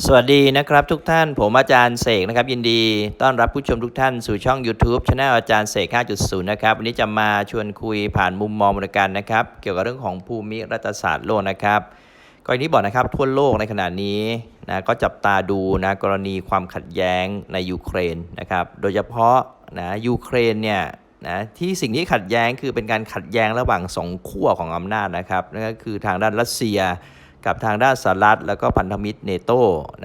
สวัสดีนะครับทุกท่านผมอาจารย์เสกนะครับยินดี ต้อนรับผู้ชมทุกท่านสู่ช่อง YouTube Channel อาจารย์เสก 5.0 นะครับวันนี้จะมาชวนคุยผ่านมุมมองบริการนะครับ เกี่ยวกับเรื่องของภูมิรัฐศาสตร์โลกนะครับก็อย่างที่บอกนะครับทั่วโลกในขณะนี้นะก็จับตาดูนะกรณีความขัดแย้งในยูเครนนะครับโดยเฉพาะนะยูเครนเนี่ยนะที่สิ่งที่ขัดแย้งคือเป็นการขัดแย้งระหว่างสองขั้วของอำนาจนะครับนั่นก็คือทางด้านรัสเซีย กับทางด้านสหรัฐแล้วก็พันธมิตรเนโต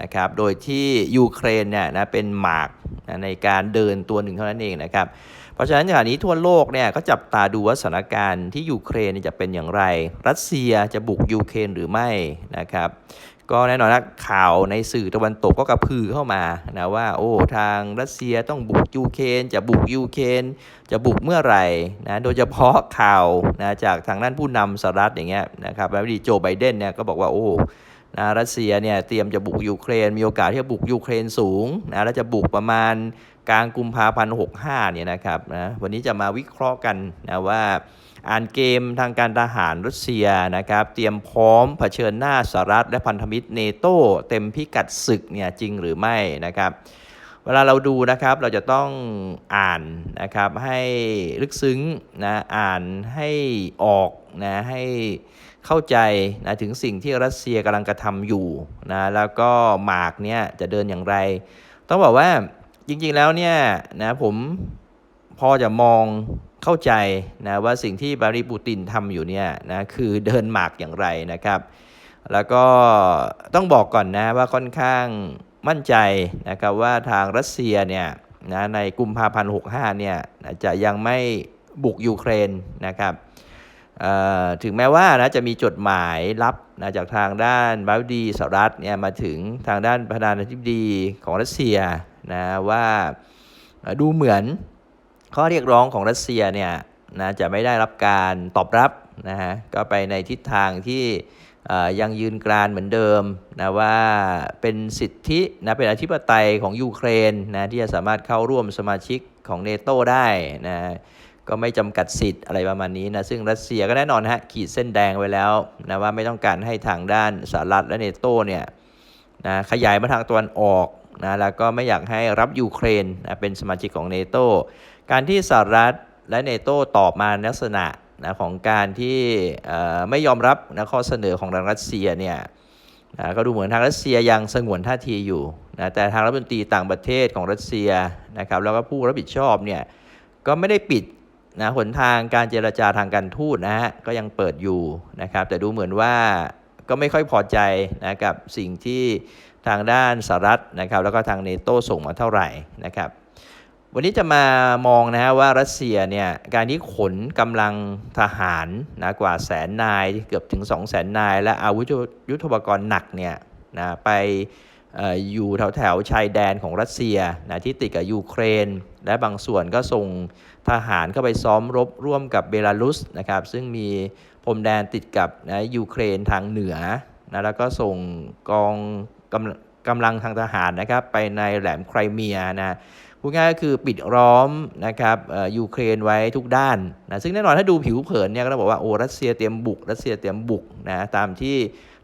นะครับ โดยที่ยูเครนเนี่ยนะเป็นหมากนะในการเดินตัวหนึ่งเท่านั้นเองนะครับ เพราะฉะนั้นขณะนี้ทั่วโลกเนี่ยก็จับตาดูว่าสถานการณ์ที่ยูเครนจะเป็นอย่างไร รัสเซียจะบุกยูเครนหรือไม่นะครับ ก็แน่นอนนะข่าวในสื่อตะวันตกก็กระพือเข้ามานะว่าโอ้ทางรัสเซียต้องบุกยูเครนจะบุกยูเครนจะบุกเมื่อไหร่นะโดยเฉพาะข่าวนะจากทางด้านผู้นำสหรัฐอย่างเงี้ยนะครับแล้วดีโจไบเดนเนี่ยก็บอกว่าโอ้นะรัสเซียเนี่ยเตรียมจะบุกยูเครนมีโอกาสที่จะบุกยูเครนสูงนะแล้วจะบุกประมาณ กลางกุมภาพันธ์65เนี่ยนะครับนะวันนี้จะมาวิเคราะห์กันนะว่าอ่านเกมทางการทหารรัสเซียนะครับ เตรียมพร้อมเผชิญหน้าสหรัฐและพันธมิตรเนโตเต็มพิกัดศึกเนี่ยจริงหรือไม่นะครับ เวลาเราดูนะครับเราจะต้องอ่านนะครับให้ลึกซึ้งนะอ่านให้ออกนะให้เข้าใจนะถึงสิ่งที่รัสเซียกำลังกระทำอยู่นะแล้วก็หมากเนี่ยจะเดินอย่างไร ต้องบอกว่า จริงๆแล้วเนี่ยนะผมพอจะมองเข้าใจนะว่าสิ่งที่บาริปูตินทำอยู่เนี่ยนะคือเดินหมากอย่างไรนะครับ แล้วก็ต้องบอกก่อนนะว่าค่อนข้างมั่นใจนะครับว่าทางรัสเซียเนี่ยนะในกุมภาพันธ์65เนี่ยนะจะยังไม่บุกยูเครนนะครับถึงแม้ว่านะจะมีจดหมายรับนะจากทางด้านบาลดีสหรัฐเนี่ยมาถึงทางด้านประธานาธิบดีของรัสเซีย นะว่าดูเหมือนข้อเรียกร้องของรัสเซียเนี่ยนะจะไม่ได้รับการตอบรับนะฮะก็ไปในทิศทางที่ยังยืนกรานเหมือนเดิมนะว่าเป็นสิทธินะเป็นอธิปไตยของยูเครนนะที่จะสามารถเข้าร่วมสมาชิกของเนโตได้นะก็ไม่จำกัดสิทธิ์อะไรประมาณนี้นะซึ่งรัสเซียก็แน่นอนฮะขีดเส้นแดงไว้แล้วนะว่าไม่ต้องการให้ทางด้านสหรัฐและเนโตเนี่ยนะขยายมาทางตะวันออก นะแล้วก็ไม่อยากให้รับยูเครนนะเป็นสมาชิกของเนโตการที่สหรัฐและเนโตตอบมานลักษณะนะของการที่ไม่ยอมรับนะข้อเสนอของทางรัสเซียเนี่ยนะก็ดูเหมือนทางรัสเซียยังสงวนท่าทีอยู่นะแต่ทางรัฐมนตรีต่างประเทศของรัสเซียนะครับแล้วก็ผู้รับผิดชอบเนี่ยก็ไม่ได้ปิดนะหนทางการเจรจาทางการทูตนะฮะก็ยังเปิดอยู่นะครับแต่ดูเหมือนว่า ก็ไม่ค่อยพอใจนะกับสิ่งที่ทางด้านสหรัฐนะครับแล้วก็ทางเนโตส่งมาเท่าไหร่นะครับวันนี้จะมามองนะฮะว่ารัสเซียเนี่ยการที่ขนกำลังทหารนะกว่าแสนนายเกือบถึง 2 0 0แสนนาย และอาวุธยุทโธปกรณ์หนักเนี่ยนะไปออยู่แถวแถวชายแดนของรัสเซียนะที่ติดกับยูเครน และบางส่วนก็ส่งทหารเข้าไปซ้อมรบร่วมกับเบลารุสนะครับซึ่งมี พรมแดนติดกับนะยูเครนทางเหนือนะแล้วก็ส่งกองกำลังกำลังทางทหารนะครับไปในแหลมไครเมียนะ พูดง่ายก็คือปิดล้อมนะครับยูเครนไว้ทุกด้านนะซึ่งแน่นอนถ้าดูผิวเผินเนี่ยก็ต้องบอกว่าโอ้รัสเซียเตรียมบุก รัสเซียเตรียมบุกนะตามที่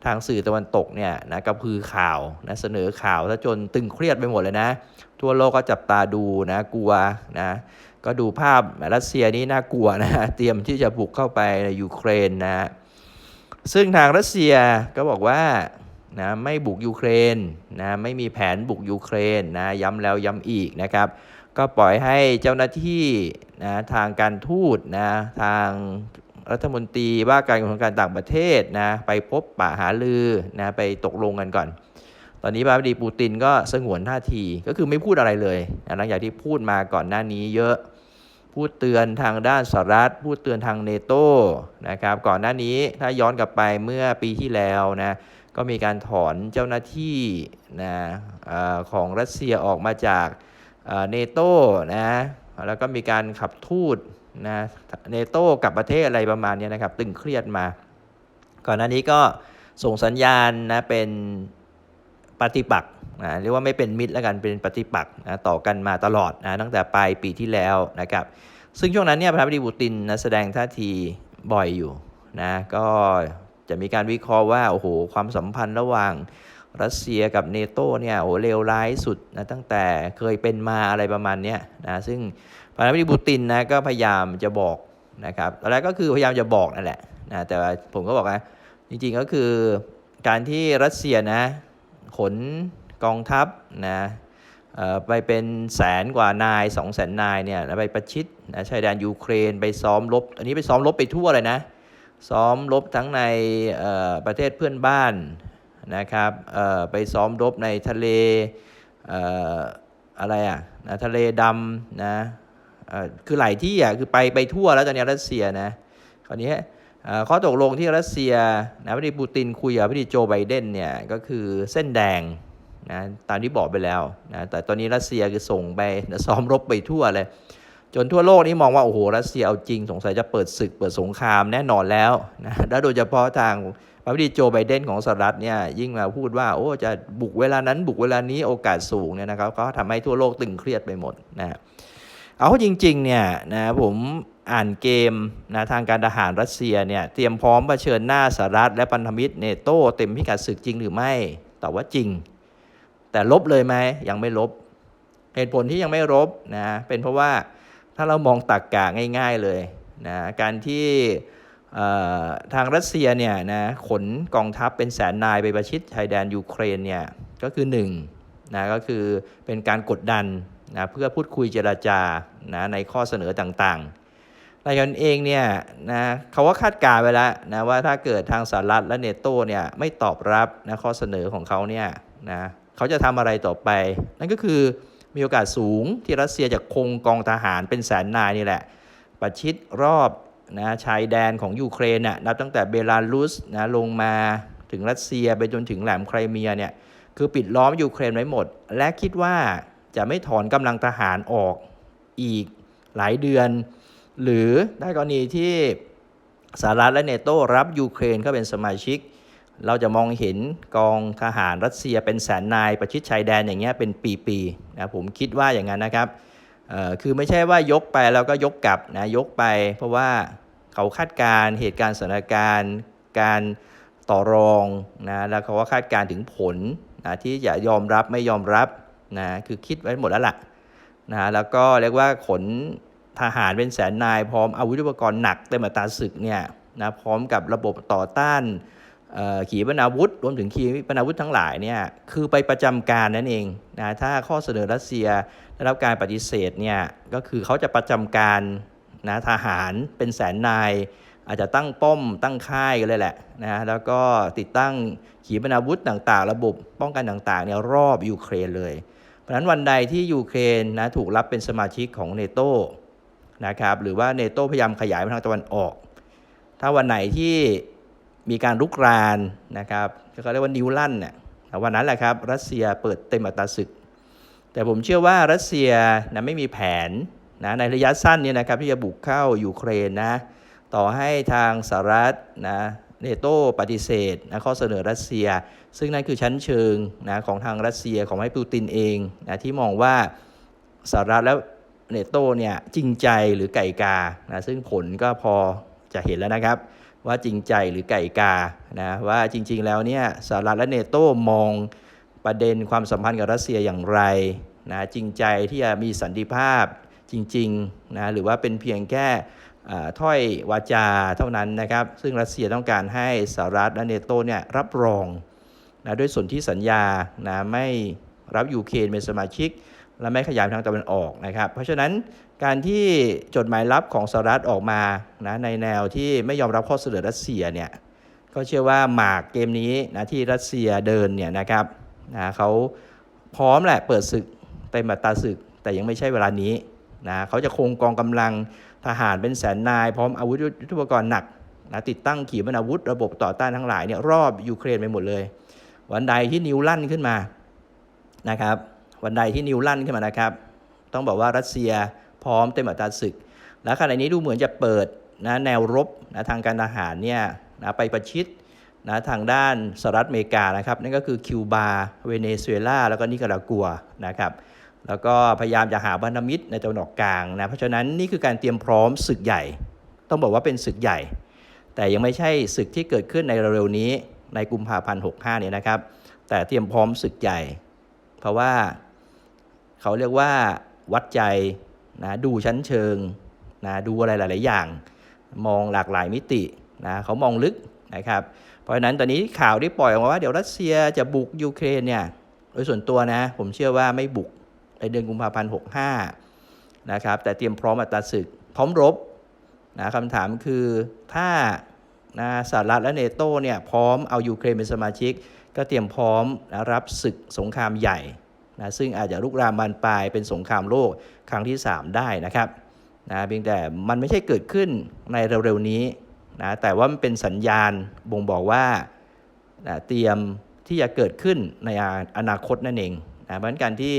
ทางสื่อตะวันตกเนี่ยนะกระพือข่าวนะเสนอข่าวซะจนตึงเครียดไปหมดเลยนะ ทั่วโลกก็จับตาดูนะกลัวนะก็ดูภาพรัสเซียนี่น่ากลัวนะเตรียมที่จะบุกเข้าไปในยูเครนนะซึ่งทางรัสเซียก็บอกว่า นะไม่บุกยูเครนนะไม่มีแผนบุกยูเครนนะย้ำแล้วย้ำอีกนะครับ ก็ปล่อยให้เจ้าหน้าที่นะทางการทูตนะทางรัฐมนตรีว่าการกระทรวงการต่างประเทศนะไปพบปะหาลือนะไปตกลงกันก่อน ตอนนี้บาบดีปูตินก็สงวนท่าทีก็คือไม่พูดอะไรเลยนะหลังจากที่พูดมาก่อนหน้านี้เยอะพูดเตือนทางด้านสหรัฐพูดเตือนทางเนโตนะครับก่อนหน้านี้ถ้าย้อนกลับไปเมื่อปีที่แล้วนะ ก็มีการถอนเจ้าหน้าที่นะอของรัสเซียออกมาจากเนโต้นะแล้วก็มีการขับทูตนะเนโตกับประเทศอะไรประมาณนี้นะครับ ตึงเครียดมา ก่อนหน้านี้ก็ส่งสัญญาณนะเป็นปฏิปักษ์นะเรียกว่าไม่เป็นมิตรแล้วกันเป็นปฏิปักษ์นะต่อกันมาตลอดนะตั้งแต่ปลายปีที่แล้วนะครับ ซึ่งช่วงนั้นเนี่ยประธานาธิบดีปูตินนะแสดงท่าทีบ่อยอยู่นะก็ จะมีการวิเคราะห์ว่าโอ้โหความสัมพันธ์ระหว่างรัสเซียกับเนโตเนี่ยโอ้เลวร้ายสุดนะตั้งแต่เคยเป็นมาอะไรประมาณนี้นะซึ่งประธานาธิบดีปูตินนะก็พยายามจะบอกนะครับตอนแรกก็คือพยายามจะบอกนั่นแหละนะแต่ว่าผมก็บอกนะจริงๆก็คือการที่รัสเซียนะขนกองทัพนะเอ่อไปเป็นแสนกว่านายสองแสนนายเนี่ยไปประชิดนะชายแดนยูเครนไปซ้อมรบอันนี้ไปซ้อมรบไปทั่วเลยนะ ซ้อมรบทั้งในประเทศเพื่อนบ้านนะครับไปซ้อมรบในทะเลเออะไรอะนะทะเลดำนะคือหลายที่อะคือไปไปทั่วแล้วตอนนี้รัสเซียนะคราวนี้ข้อตกลงที่รัสเซียนะพิธีปูตินคุยกับพิธีโจไบเดนเนี่ยก็คือเส้นแดงนะตามที่บอกไปแล้วนะแต่ตอนนี้รัสเซียคือส่งไปนะซ้อมรบไปทั่วเลย จนทั่วโลกนี่มองว่าโอ้โหรัสเซียเอาจริงสงสัยจะเปิดศึกเปิดสงครามแน่นอนแล้วนะและโดยเฉพาะทางพระพิธีโจไบเดนของสหรัฐเนี่ยยิ่งมาพูดว่าโอ้จะบุกเวลานั้นบุกเวลานี้โอกาสสูงเนี่ยนะครับก็ทำให้ทั่วโลกตึงเครียดไปหมดนะเอาจริงๆเนี่ยนะผมอ่านเกมนะทางการทหารรัสเซียเนี่ยเตรียมพร้อมเผชิญหน้าสหรัฐและพันธมิตรเนโตเต็มพิกัดศึกจริงหรือไม่ตอบว่าจริง แต่ลบเลยไหมยังไม่ลบ เหตุผลที่ยังไม่รบนะเป็นเพราะว่า ถ้าเรามองตักกะง่ายๆเลยนะการที่ทางรัสเซียเนี่ยนะขนกองทัพเป็นแสนนายไปประชิดชายแดนยูเครนเนี่ยก็คือหนึ่งนะก็คือเป็นการกดดันนะเพื่อพูดคุยเจราจานะในข้อเสนอต่างๆรายการเองเนี่ยนะเขาก็คาดการณ์ไว้แล้วนะว่าถ้าเกิดทางสหรัฐและเนโตเนี่ยไม่ตอบรับนะข้อเสนอของเขาเนี่ยนะเขาจะทำอะไรต่อไป นั่นก็คือ มีโอกาสสูงที่รัสเซียจะคงกองทหารเป็นแสนนายนี่แหละ ประชิดรอบนะชายแดนของยูเครนน่ะนับตั้งแต่เบลารุสนะลงมาถึงรัสเซียไปจนถึงแหลมไครเมียเนี่ยคือปิดล้อมยูเครนไว้หมด และคิดว่าจะไม่ถอนกำลังทหารออกอีกหลายเดือน หรือได้กรณีที่สหรัฐและเนโตรับยูเครนเข้าเป็นสมาชิก เราจะมองเห็นกองทหารรัสเซียเป็นแสนนายประชิดชายแดนอย่างเงี้ยเป็นปีๆนะผมคิดว่าอย่างนั้นนะครับเอ่อคือไม่ใช่ว่ายกไปแล้วก็ยกกลับนะยกไป เพราะว่าเขาคาดการณ์เหตุการณ์สถานการณ์ การต่อรองนะแล้วเขาก็คาดการณ์ถึงผลนะที่จะยอมรับไม่ยอมรับนะคือคิดไว้หมดแล้วล่ะนะแล้วก็เรียกว่าขนทหารเป็นแสนนาย พร้อมอาวุธอุปกรณ์หนักเต็มตาศึกเนี่ยนะพร้อมกับระบบต่อต้าน ขีปนาวุธรวมถึงขีปนาวุธทั้งหลายเนี่ยคือไปประจำการนั่นเองนะถ้าข้อเสนอรัสเซียได้รับการปฏิเสธเนี่ยก็คือเขาจะประจำการนะทหารเป็นแสนนาย อาจจะตั้งป้อมตั้งค่ายกันเลยแหละนะแล้วก็ติดตั้งขีปนาวุธต่างๆ ระบบป้องกันต่างๆเนี่ยรอบยูเครนเลย เพราะฉะนั้นวันใดที่ยูเครนนะถูกรับเป็นสมาชิกของเนโตนะครับหรือว่าเนโตพยายามขยายไปทางตะวันออก ถ้าวันไหนที่ มีการลุกรานนะครับเขาเรียกว่านิวลันเนี่ยวันนั้นแหละครับรัสเซียเปิดเต็มอัตราศึก แต่ผมเชื่อว่ารัสเซียนะไม่มีแผนนะในระยะสั้นเนี่ยนะครับที่จะบุกเข้ายูเครนนะต่อให้ทางสหรัฐนะเนโตปฏิเสธนะข้อเสนอรัสเซีย ซึ่งนั่นคือชั้นเชิงนะของทางรัสเซียของให้ปูตินเองนะที่มองว่าสหรัฐและเนโตเนี่ยจริงใจหรือไก่กานะซึ่งผลก็พอจะเห็นแล้วนะครับ ว่าจริงใจหรือไก่กานะว่าจริง ๆ แล้วเนี่ยสหรัฐและเนโตมองประเด็นความสัมพันธ์กับรัสเซียอย่างไรนะจริงใจที่จะมีสันติภาพจริงๆนะหรือว่าเป็นเพียงแค่ถ้อยวาจาเท่านั้นนะครับ ซึ่งรัสเซียต้องการให้สหรัฐและเนโตเนี่ยรับรองนะด้วยสนธิสัญญานะไม่รับยูเครนเป็นสมาชิก และไม่ขยายทางตะวันออกนะครับ เพราะฉะนั้นการที่จดหมายลับของสหรัฐออกมานะในแนวที่ไม่ยอมรับข้อเสนอรัสเซียเนี่ยก็เชื่อว่าหมากเกมนี้นะที่รัสเซียเดินเนี่ยนะครับนะเขาพร้อมแหละเปิดศึกเต็มอัตราศึก แต่ยังไม่ใช่เวลานี้นะเขาจะคงกองกำลังทหารเป็นแสนนาย พร้อมอาวุธยุทโธปกรณ์หนักนะติดตั้งขีปนาวุธระบบต่อต้านทั้งหลายเนี่ยรอบยูเครนไปหมดเลย วันใดที่นิวลั่นขึ้นมานะครับ วันใดที่นิวลั่นขึ้นมานะครับ ต้องบอกว่ารัสเซียพร้อมเต็มอัตราศึก และขณะนี้ดูเหมือนจะเปิดนะแนวรบนะทางการทหารเนี่ยนะไปประชิดนะทางด้านสหรัฐอเมริกานะครับนั่นก็คือคิวบาเวเนซุเอลาแล้วก็นิการากัวนะครับแล้วก็พยายามจะหาพันธมิตรในตะวันออกกลางนะเพราะฉะนั้นนี่คือการเตรียมพร้อมศึกใหญ่ ต้องบอกว่าเป็นศึกใหญ่ แต่ยังไม่ใช่ศึกที่เกิดขึ้นในเร็วๆนี้ในกุมภาพันธ์65เนี่ยนะครับ แต่เตรียมพร้อมศึกใหญ่ เพราะว่า เขาเรียกว่าวัดใจนะดูชั้นเชิงนะดูอะไรหลาย ๆ อย่าง มองหลากหลายมิตินะเขามองลึกนะครับ เพราะฉะนั้นตอนนี้ข่าวที่ปล่อยออกมาว่าเดี๋ยวรัสเซียจะบุกยูเครนเนี่ยโดยส่วนตัวนะผมเชื่อว่าไม่บุกในเดือนกุมภาพันธ์65นะครับแต่เตรียมพร้อมอัตราศึก พร้อมรบนะคำถามคือถ้านะสหรัฐและเนโตเนี่ยพร้อมเอายูเครนเป็นสมาชิก ก็เตรียมพร้อมนะรับศึกสงครามใหญ่ นะซึ่งอาจจะลุกรามบานปลายเป็นสงครามโลกครั้งที่ 3 ได้นะครับนะเพียงแต่มันไม่ใช่เกิดขึ้นในเร็วๆนี้นะแต่ว่ามันเป็นสัญญาณบ่งบอกว่านะเตรียมที่จะเกิดขึ้นในอนาคตนั่นเองนะเพราะฉะนั้นการที่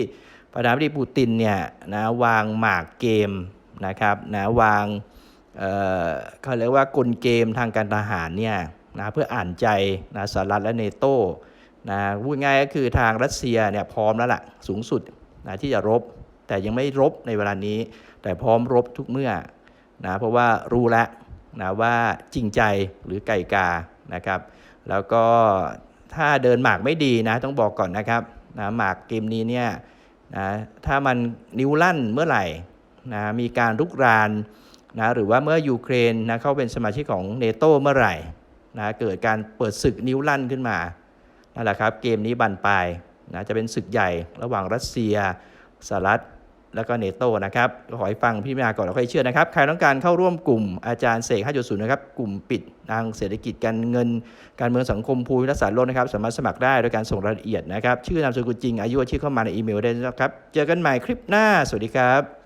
ประธานาธิบดีปูตินเนี่ยนะวางหมากเกมนะครับนะวางเเขาเรียกว่ากลเกมทางการทหารเนี่ยนะเพื่ออ่านใจนะสหรัฐและเนโต นะพูดง่ายก็คือทางรัสเซียเนี่ยพร้อมแล้วล่ะสูงสุดนะที่จะรบ แต่ยังไม่รบในเวลานี้ แต่พร้อมรบทุกเมื่อนะเพราะว่ารู้แล้วนะว่าจริงใจหรือไก่กานะครับ แล้วก็ถ้าเดินหมากไม่ดีนะต้องบอกก่อนนะครับนะหมากเกมนี้เนี่ยนะถ้ามันนิ้วลั่นเมื่อไหร่นะมีการลุกรานนะหรือว่าเมื่อยูเครนนะเข้าเป็นสมาชิกของเนโตเมื่อไหร่นะเกิดการเปิดศึกนิ้วลั่นขึ้นมา นั่นแหละครับเกมนี้บันปลายนะจะเป็นศึกใหญ่ระหว่างรัสเซียสหรัฐแล้วก็เนโตนะครับขอให้ฟังพี่นาก่อนแล้วค่อยเชื่อนะครับ ใครต้องการเข้าร่วมกลุ่มอาจารย์เสก5.0 นะครับ กลุ่มปิดทางเศรษฐกิจการเงิน การเมืองสังคมภูมิรักษาโลกนะครับ สามารถสมัครได้โดยการส่งรายละเอียดนะครับ ชื่อนามสกุลจริงอายุอาชีพเข้ามาในอีเมลได้นะครับ เจอกันใหม่คลิปหน้า สวัสดีครับ